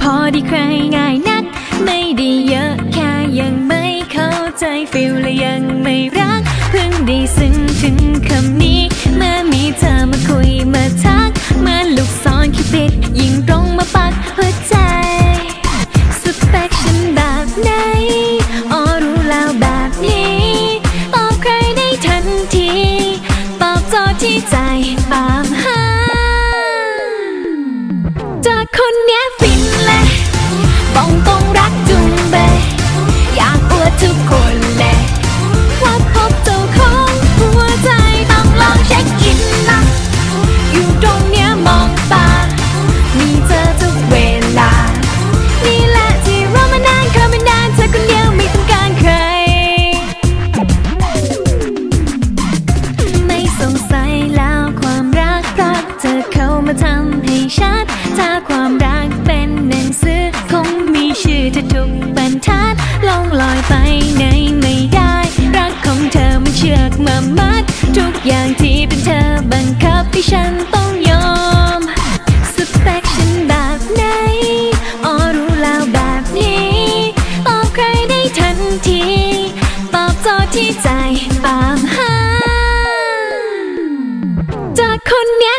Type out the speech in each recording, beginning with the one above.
พอดีใครง่ายนัก ไม่ได้เยอะแค่ยังไม่เข้าใจฟิลและยังไม่รัก เพิ่งได้ซึ้งถึงคำนี้ เมื่อมีเธอมาคุยมาทัก มาลูกซอนคิดปิดยิงตรง จอคนเนี้ยฟินเลยบอกตรงรักจุงเบยอยากอวดทุกคน ที่ใจตามหาจากคนเนี้ย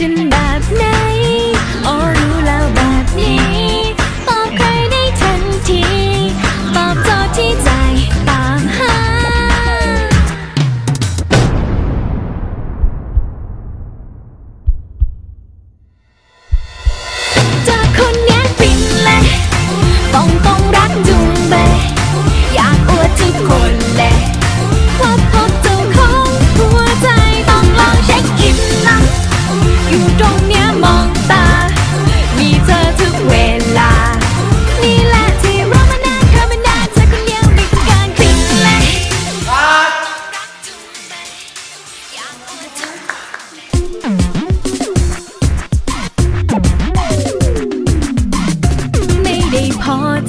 ฉันแบบไหนอ๋อรู้แล้วแบบนี้ ตอบใครได้ทันที ตอบโจทย์ที่ใจตามหา จากคนเนี้ยฟินเลยต้องต้องรักจุงเบยอยากอวดทุกคนเลย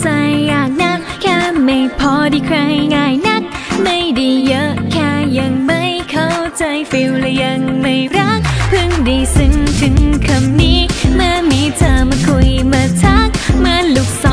ใจอยากนักแค่ไม่พอดีใครง่ายนัก ไม่ดีเยอะแค่ยังไม่เข้าใจฟิลและยังไม่รัก เพิ่งได้ซึ้งถึงคำนี้ เมื่อมีเธอมาคุยมาทักมื่อลูกส